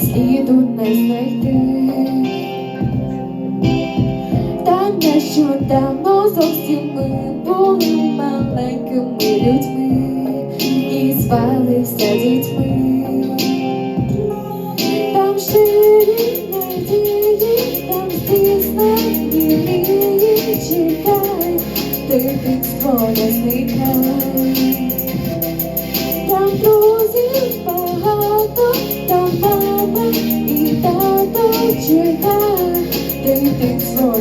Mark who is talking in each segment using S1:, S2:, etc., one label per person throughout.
S1: світу не знайти. Та нещодавно зовсім ми були маленькими людьми і звалися дітьми. Там щирі надії, там здійснені мрії, чекай, дитинство не зникай. Дитинство.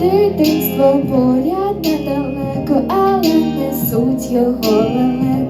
S1: Дитинство поряд недалеко, але несуть його лелеки,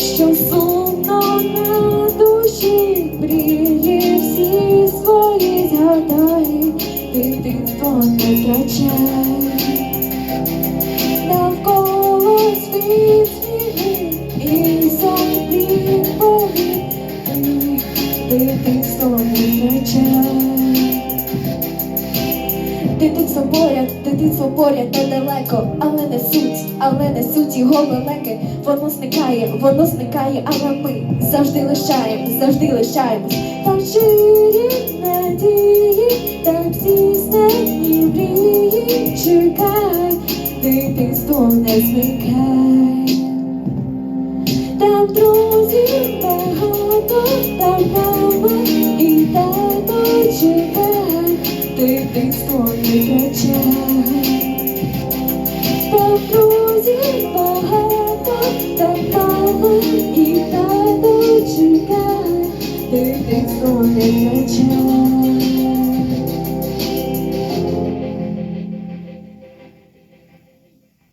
S1: Що сумно на душі всі свої згадай, дитинство не втрачай. Навколо світ втрачай. Дитинство поряд, дитинство поряд недалеко, але не суть, але не суть його лелеки. Воно зникає, воно зникає, але ми завжди лишаємось, завжди лишаємось. Там щирі надії, там здійснені мрії, чекай, дитинство не зникай. Там друзів багато, там мама і тато чекай, дитинство не втрачай.